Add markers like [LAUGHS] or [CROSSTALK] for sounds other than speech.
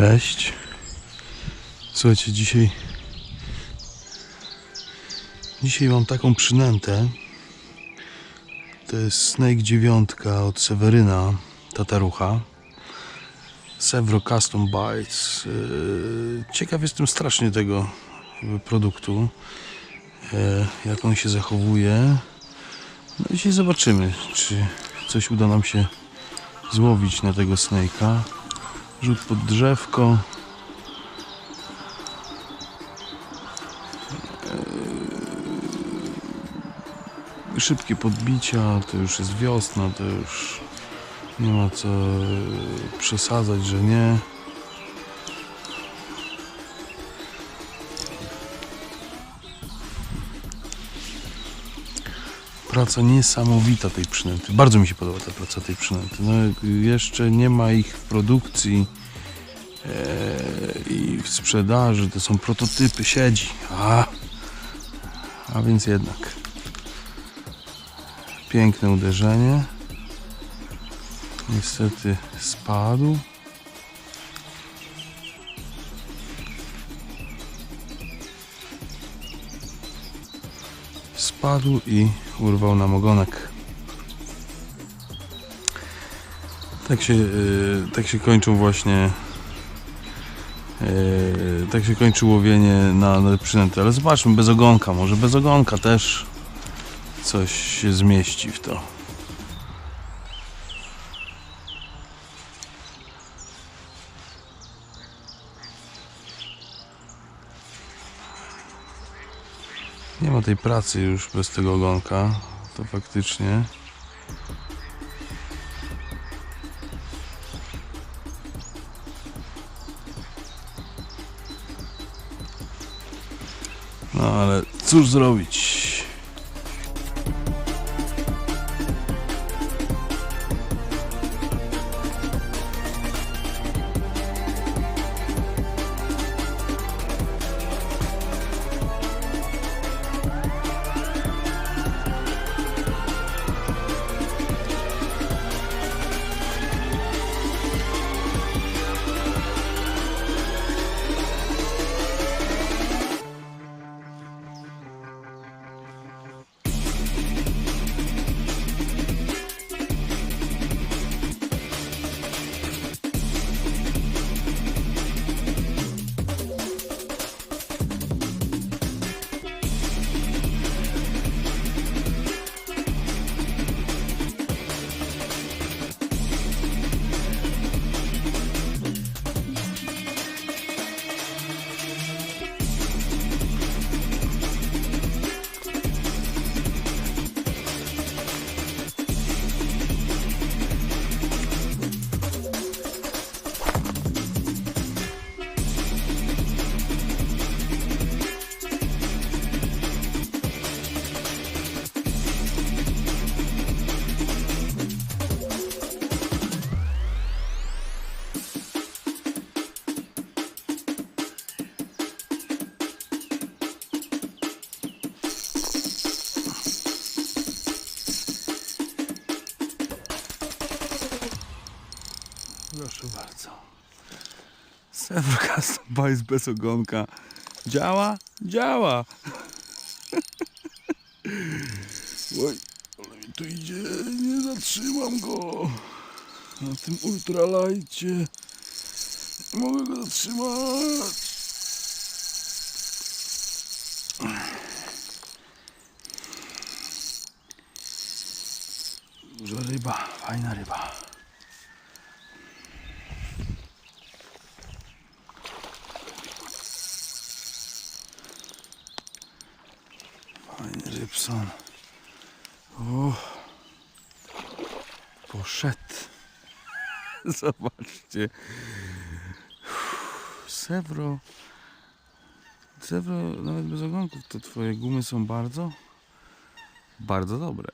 Cześć. Słuchajcie, dzisiaj. Dzisiaj mam taką przynętę. To jest Snake 9 od Seweryna Tatarucha. Sevro Custom Bites. Yy, Ciekaw jestem strasznie tego produktu. Yy, Jak on się zachowuje. No dzisiaj zobaczymy, czy coś uda nam się złowić na tego snake'a. Rzut pod drzewko. Eee, Szybkie podbicia, to już jest wiosna, to już nie ma co przesadzać, że nie. Praca niesamowita tej przynęty. Bardzo mi się podoba ta praca tej przynęty. No, jeszcze nie ma ich w produkcji e, i w sprzedaży. To są prototypy, siedzi. A, a więc jednak. Piękne uderzenie. Niestety spadł. Spadł i urwał nam ogonek. Tak się, yy, tak się kończą właśnie. Yy, tak się kończy łowienie na, na przynęty. Ale zobaczmy, bez ogonka. Może bez ogonka też coś się zmieści w to. Nie ma tej pracy już bez tego ogonka. To faktycznie. No ale cóż zrobić? Proszę bardzo. Server Custom Bites bez ogonka. Działa? Działa. [LAUGHS] Oj, ale mi tu idzie. Nie zatrzymam go. Na tym ultralajcie. Nie mogę go zatrzymać. Duża ryba, fajna ryba. O, poszedł. [LAUGHS] Zobaczcie. Sewro. Sewro, nawet bez ogonków, to twoje gumy są bardzo, bardzo dobre.